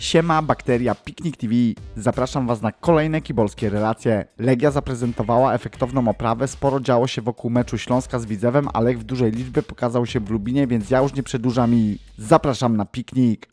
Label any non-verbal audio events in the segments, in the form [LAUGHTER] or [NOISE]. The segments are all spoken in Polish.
Siema, bakteria Piknik TV. Zapraszam Was na kolejne kibolskie relacje. Legia zaprezentowała efektowną oprawę, sporo działo się wokół meczu Śląska z Widzewem, ale w dużej liczbie pokazał się w Lubinie, więc ja już nie przedłużam i zapraszam na piknik.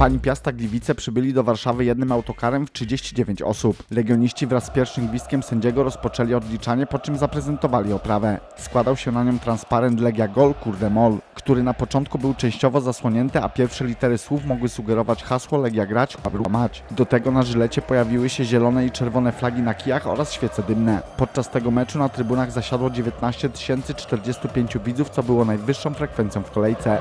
Fani Piasta Gliwice przybyli do Warszawy jednym autokarem w 39 osób. Legioniści wraz z pierwszym gwizdkiem sędziego rozpoczęli odliczanie, po czym zaprezentowali oprawę. Składał się na nią transparent Legia Gol Kurde Mol, który na początku był częściowo zasłonięty, a pierwsze litery słów mogły sugerować hasło Legia grać, a mać. Do tego na żylecie pojawiły się zielone i czerwone flagi na kijach oraz świece dymne. Podczas tego meczu na trybunach zasiadło 19 045 widzów, co było najwyższą frekwencją w kolejce.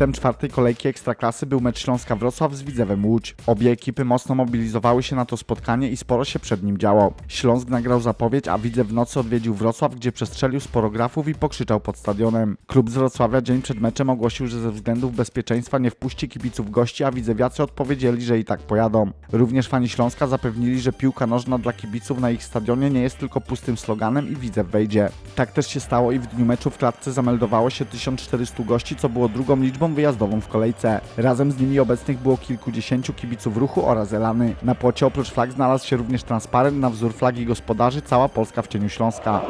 Hitem czwartej kolejki Ekstraklasy był mecz Śląska Wrocław z Widzewem Łódź. Obie ekipy mocno mobilizowały się na to spotkanie i sporo się przed nim działo. Śląsk nagrał zapowiedź, a Widzew w nocy odwiedził Wrocław, gdzie przestrzelił sporo grafów i pokrzyczał pod stadionem. Klub z Wrocławia dzień przed meczem ogłosił, że ze względów bezpieczeństwa nie wpuści kibiców gości, a widzewiacy odpowiedzieli, że i tak pojadą. Również fani Śląska zapewnili, że piłka nożna dla kibiców na ich stadionie nie jest tylko pustym sloganem i Widzew wejdzie. Tak też się stało i w dniu meczu w klatce zameldowało się 1400 gości, co było drugą liczbą wyjazdową w kolejce. Razem z nimi obecnych było kilkudziesięciu kibiców ruchu oraz Elany. Na płocie oprócz flag znalazł się również transparent na wzór flagi gospodarzy Cała Polska w cieniu Śląska.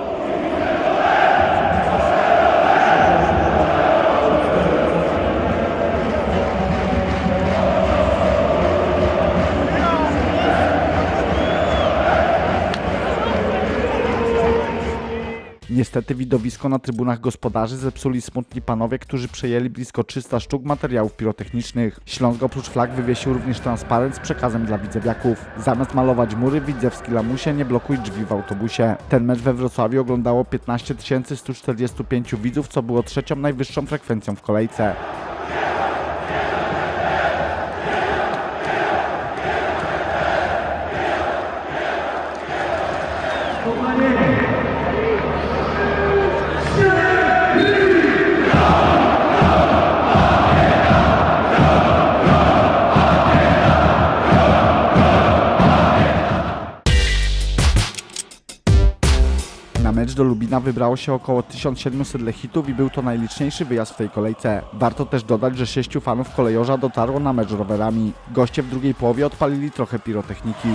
Niestety widowisko na trybunach gospodarzy zepsuli smutni panowie, którzy przejęli blisko 300 sztuk materiałów pirotechnicznych. Śląsk oprócz flag wywiesił również transparent z przekazem dla widzewiaków. Zamiast malować mury, widzewski lamusie nie blokuj drzwi w autobusie. Ten mecz we Wrocławiu oglądało 15 145 widzów, co było trzecią najwyższą frekwencją w kolejce. Lubina wybrało się około 1700 lechitów i był to najliczniejszy wyjazd w tej kolejce. Warto też dodać, że sześciu fanów kolejorza dotarło na mecz rowerami. Goście w drugiej połowie odpalili trochę pirotechniki.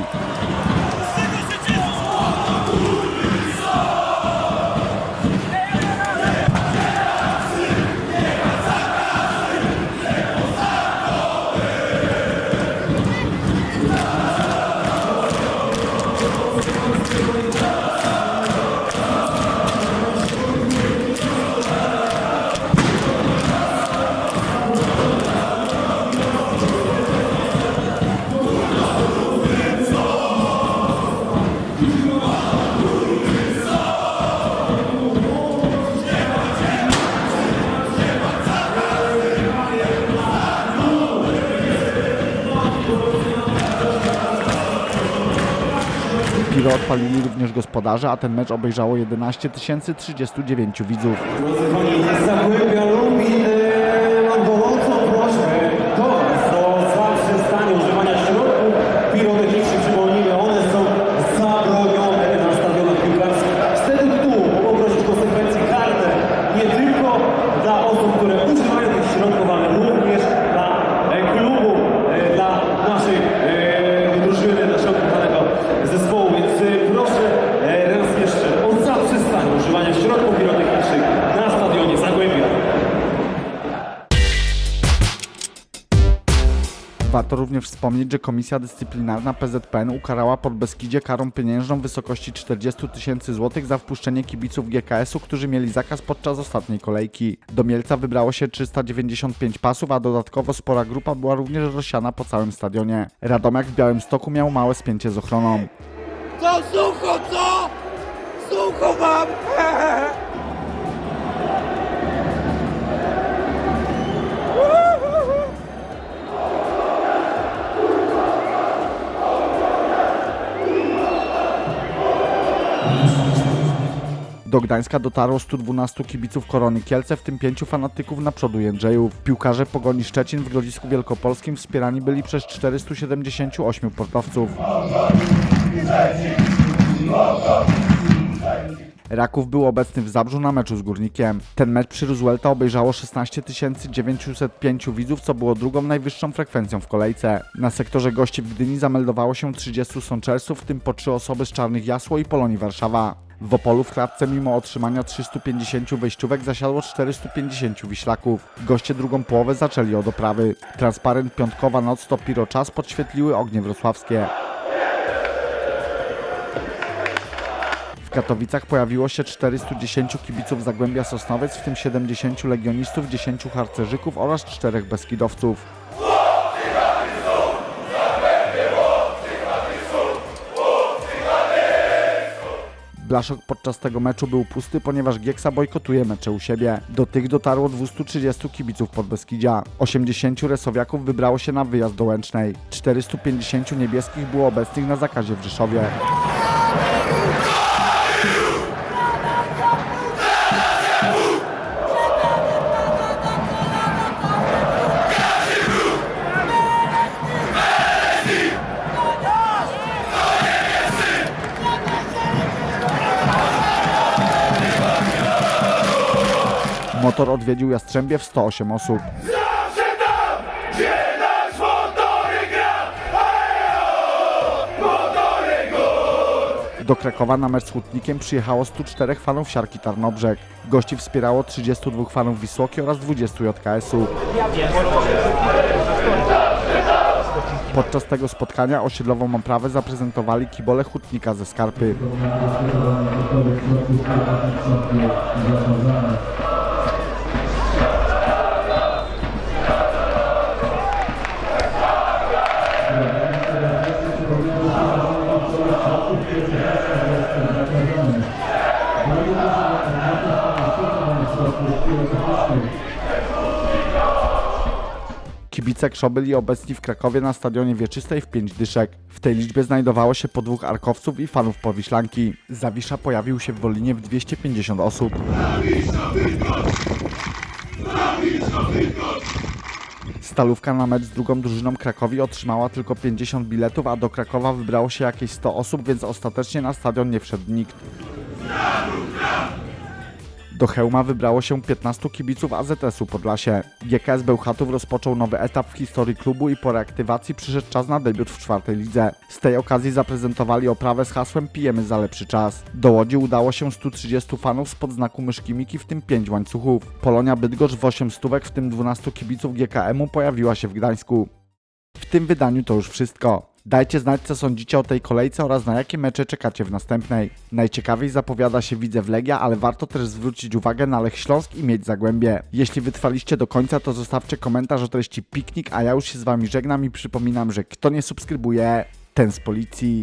Odpalili również gospodarze, a ten mecz obejrzało 11 039 widzów. Drodzy Zagłębia Lubin e, mam gorącą prośbę do Warto również wspomnieć, że Komisja Dyscyplinarna PZPN ukarała Podbeskidzie karą pieniężną w wysokości 40 tysięcy złotych za wpuszczenie kibiców GKS-u, którzy mieli zakaz podczas ostatniej kolejki. Do Mielca wybrało się 395 pasów, a dodatkowo spora grupa była również rozsiana po całym stadionie. Radomiak w Białymstoku miał małe spięcie z ochroną. Co sucho, co ucho mam! [LAUGHS] Do Gdańska dotarło 112 kibiców Korony Kielce, w tym pięciu fanatyków na przodu Jędrzejów. Piłkarze Pogoni Szczecin w Grodzisku Wielkopolskim wspierani byli przez 478 portowców. Raków był obecny w Zabrzu na meczu z Górnikiem. Ten mecz przy Roosevelta obejrzało 16 905 widzów, co było drugą najwyższą frekwencją w kolejce. Na sektorze gości w Gdyni zameldowało się 30 sączelsów, w tym po 3 osoby z Czarnych Jasło i Polonii Warszawa. W Opolu w klatce mimo otrzymania 350 wejściówek zasiadło 450 wiślaków. Goście drugą połowę zaczęli od oprawy. Transparent Piątkowa Noc to Piro Czas podświetliły ognie wrocławskie. W Katowicach pojawiło się 410 kibiców Zagłębia Sosnowiec, w tym 70 legionistów, 10 harcerzyków oraz 4 beskidowców. Blaszok podczas tego meczu był pusty, ponieważ Gieksa bojkotuje mecze u siebie. Do tych dotarło 230 kibiców Podbeskidzia. 80 resowiaków wybrało się na wyjazd do Łęcznej. 450 niebieskich było obecnych na zakazie w Rzeszowie. Motor odwiedził Jastrzębie w 108 osób. Do Krakowa na mecz z Hutnikiem przyjechało 104 fanów siarki Tarnobrzeg. Gości wspierało 32 fanów Wisłoki oraz 20 JKS-u. Podczas tego spotkania osiedlową oprawę zaprezentowali kibole Hutnika ze Skarpy. Kibice byli obecni w Krakowie na stadionie Wieczystej w 5 dyszek. W tej liczbie znajdowało się po dwóch arkowców i fanów Powiślanki. Zawisza pojawił się w Wolinie w 250 osób. Stalówka na mecz z drugą drużyną Krakowi otrzymała tylko 50 biletów, a do Krakowa wybrało się jakieś 100 osób, więc ostatecznie na stadion nie wszedł nikt. Do Chełma wybrało się 15 kibiców AZS-u Podlasie. GKS Bełchatów rozpoczął nowy etap w historii klubu i po reaktywacji przyszedł czas na debiut w czwartej lidze. Z tej okazji zaprezentowali oprawę z hasłem Pijemy za lepszy czas. Do Łodzi udało się 130 fanów spod znaku myszki Miki, w tym 5 łańcuchów. Polonia Bydgoszcz w 8 stówek, w tym 12 kibiców GKM-u pojawiła się w Gdańsku. W tym wydaniu to już wszystko. Dajcie znać, co sądzicie o tej kolejce oraz na jakie mecze czekacie w następnej. Najciekawiej zapowiada się Widzew Legia, ale warto też zwrócić uwagę na Lech Śląsk i mieć Zagłębie. Jeśli wytrwaliście do końca, to zostawcie komentarz o treści piknik, a ja już się z wami żegnam i przypominam, że kto nie subskrybuje, ten z policji.